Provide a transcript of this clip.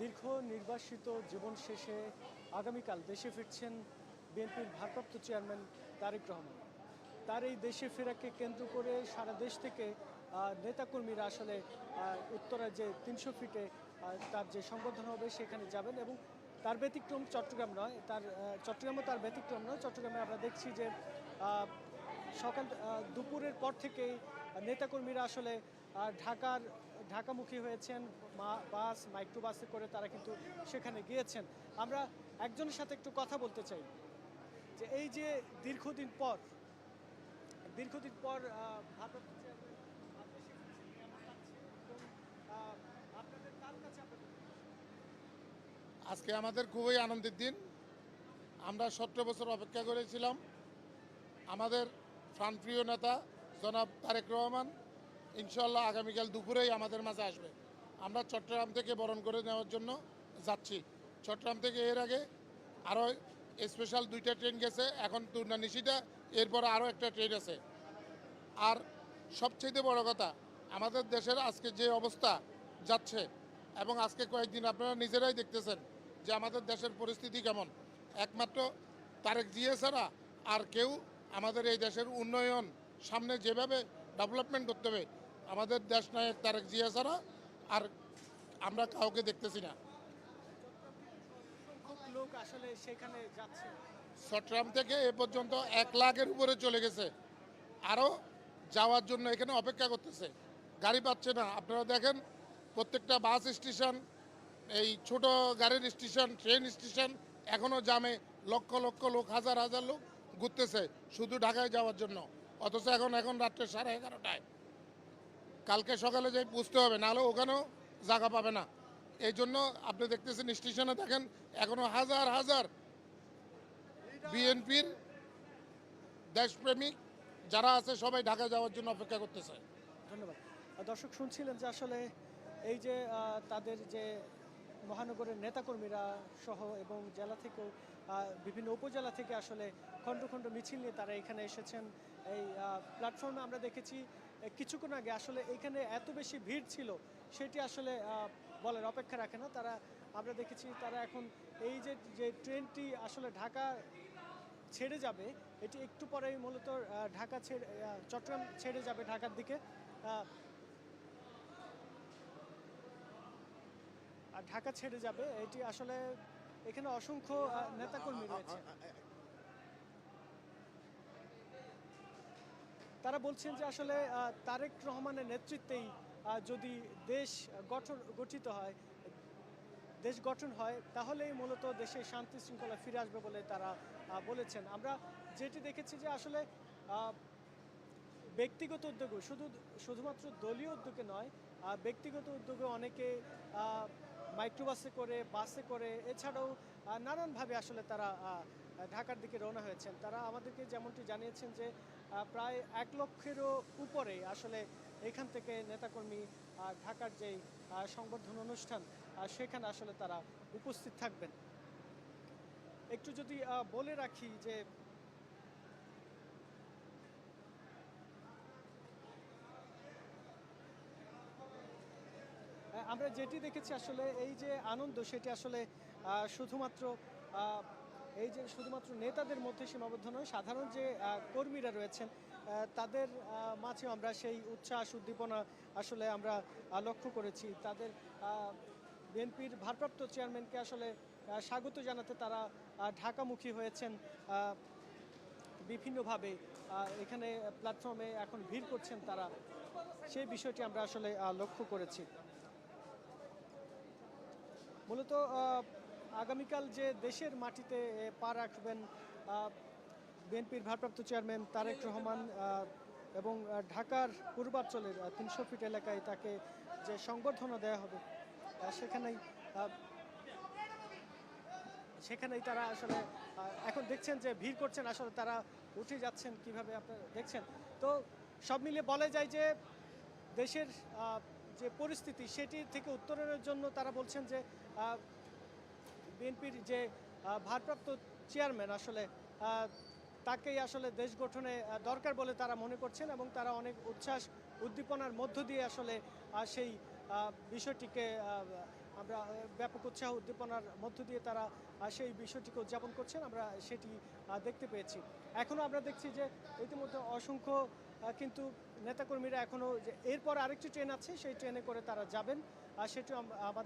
দীর্ঘ নির্বাসিত জীবন শেষে আগামীকাল দেশে ফিরছেন বিএনপির ভারপ্রাপ্ত চেয়ারম্যান তারেক রহমান। তার এই দেশে ফেরাকে কেন্দ্র করে সারা দেশ থেকে নেতাকর্মীরা আসলে আহ, উত্তরায় যে তিনশো ফিটে তার যে সংবর্ধনা হবে সেখানে যাবেন এবং তার ব্যতিক্রম চট্টগ্রাম নয় তার চট্টগ্রামও তার ব্যতিক্রম নয় চট্টগ্রামে আমরা দেখছি যে সকাল দুপুরের পর থেকেই নেতাকর্মীরা আসলে ঢাকার ঢাকামুখী হয়েছেন বাস মাইক্রো বাসে করে তারা কিন্তু সেখানে গিয়েছেন। আমরা একজনের সাথে একটু কথা বলতে চাই, যে এই যে দীর্ঘদিন পর দীর্ঘদিন পর আপনাদের আজকে আমাদের খুবই আনন্দের দিন। আমরা সতেরো বছর অপেক্ষা করেছিলাম। আমাদের প্রাণপ্রিয় নেতা জনাব তারেক রহমান ইনশাল্লাহ আগামীকাল দুপুরেই আমাদের মাঝে আসবে। আমরা চট্টগ্রাম থেকে বরণ করে নেওয়ার জন্য যাচ্ছি। চট্টগ্রাম থেকে এর আগে আরও স্পেশাল দুইটা ট্রেন গেছে, এখন তুর্না নিশিটা এরপর আরও একটা ট্রেন আছে। আর সবচেয়ে বড় কথা, আমাদের দেশের আজকে যে অবস্থা যাচ্ছে, এবং আজকে কয়েকদিন আপনারা নিজেরাই দেখতেছেন যে আমাদের দেশের পরিস্থিতি কেমন। একমাত্র তারেক জিয়া ছাড়া আর কেউ আমাদের এই দেশের উন্নয়ন সামনে যেভাবে ডেভেলপমেন্ট করতে হবে আমাদের দেশ নায়ক তারেক জিয়া ছাড়া আর আমরা কাউকে দেখতেছি না। খুব লোক আসলে সেখানে যাচ্ছে। চট্টগ্রাম থেকে এ পর্যন্ত এক লাখের উপরে চলে গেছে। আরও যাওয়ার জন্য এখানে অপেক্ষা করতেছে। গাড়ি পাচ্ছে না। আপনারা দেখেন প্রত্যেকটা বাস স্টেশন এই ছোট গাড়ির স্টেশন ট্রেন স্টেশন এখনও জামে। লক্ষ লক্ষ লোক হাজার হাজার লোক ঘুরতেছে শুধু ঢাকায় যাওয়ার জন্য। অথচ এখন এখন রাত্রে সাড়ে এগারোটায়। কালকে সকালে যাই পুষতে হবে, নাহলে ওখানেও জায়গা পাবে না। এই জন্য আপনি দেখতেছেন স্টেশনে দেখেন এখনও হাজার হাজার বিএনপির দেশপ্রেমিক যারা আছে সবাই ঢাকা যাওয়ার জন্য অপেক্ষা করতেছে। ধন্যবাদ। দর্শক শুনছিলেন যে আসলে এই যে তাদের যে মহানগরের নেতাকর্মীরা সহ এবং জেলা থেকেও বিভিন্ন উপজেলা থেকে আসলে খণ্ড খণ্ড মিছিল নিয়ে তারা এখানে এসেছেন। এই প্ল্যাটফর্মে আমরা দেখেছি কিছুক্ষণ আগে আসলে এখানে এত বেশি ভিড় ছিল, সেটি আসলে বলার অপেক্ষা রাখে না। তারা, আমরা দেখেছি তারা এখন এই যে যে ট্রেনটি আসলে ঢাকা ছেড়ে যাবে, এটি একটু পরেই মূলত ঢাকা ছেড়ে চট্টগ্রাম ছেড়ে যাবে ঢাকার দিকে। আর ঢাকা ছেড়ে যাবে, এটি আসলে এখানে অসংখ্য নেতাকর্মী রয়েছে। তারা বলছেন যে আসলে তারেক রহমানের নেতৃত্বেই যদি দেশ গঠন, গঠিত হয়, দেশ গঠন হয়, তাহলেই মূলত দেশে শান্তি শৃঙ্খলা ফিরে আসবে বলে তারা বলেছেন। আমরা যেটি দেখেছি যে আসলে ব্যক্তিগত উদ্যোগে শুধু, শুধুমাত্র দলীয় উদ্যোগে নয় ব্যক্তিগত উদ্যোগে অনেকে মাইক্রোবাসে করে, বাসে করে, এছাড়াও নানানভাবে আসলে তারা ঢাকার দিকে রওনা হয়েছেন। তারা আমাদেরকে যেমনটি জানিয়েছেন যে প্রায় এক লক্ষেরও উপরে আসলে এখান থেকে নেতাকর্মী ঢাকার আহ, সংবর্ধনা অনুষ্ঠান সেখানে আসলে তারা উপস্থিত থাকবেন। একটু যদি বলে রাখি যে আমরা যেটি দেখেছি আসলে এই যে আনন্দ সেটি আসলে শুধুমাত্র এই যে শুধুমাত্র নেতাদের মধ্যে সীমাবদ্ধ নয়, সাধারণ যে কর্মীরা রয়েছেন তাদের মাঝেও আমরা সেই উচ্ছ্বাস, উদ্দীপনা আসলে আমরা লক্ষ্য করেছি। তাদের বিএনপির ভারপ্রাপ্ত চেয়ারম্যানকে আসলে স্বাগত জানাতে তারা ঢাকামুখী হয়েছেন বিভিন্নভাবে। এখানে প্ল্যাটফর্মে এখন ভিড় করছেন তারা। সেই বিষয়টি আমরা আসলে লক্ষ্য করেছি। মূলত আগামীকাল যে দেশের মাটিতে পা রাখবেন বিএনপির ভারপ্রাপ্ত চেয়ারম্যান তারেক রহমান এবং ঢাকার পূর্বাঞ্চলের তিনশো ফিট এলাকায় তাকে যে সংবর্ধনা দেওয়া হবে সেখানেই সেখানেই তারা আসলে এখন দেখছেন যে ভিড় করছেন, আসলে তারা উঠে যাচ্ছেন কীভাবে আপনারা দেখছেন। তো সব মিলিয়ে বলা যায় যে দেশের যে পরিস্থিতি, সেটি থেকে উত্তরণের জন্য তারা বলছেন যে বিএনপির যে ভারপ্রাপ্ত চেয়ারম্যান আসলে তাকেই আসলে দেশ গঠনে দরকার বলে তারা মনে করছেন এবং তারা অনেক উচ্ছ্বাস, উদ্দীপনার মধ্য দিয়ে আসলে সেই বিষয়টিকে আমরা, ব্যাপক উৎসাহ, উদ্দীপনার মধ্য দিয়ে তারা সেই বিষয়টিকে উদযাপন করছেন। আমরা সেটি দেখতে পেয়েছি। এখনও আমরা দেখছি যে, ইতিমধ্যে অসংখ্য কিন্তু নেতাকর্মীরা এখনও যে, এরপর আরেকটি ট্রেন আছে, সেই ট্রেনে করে তারা যাবেন। সেটি আম- আমাদের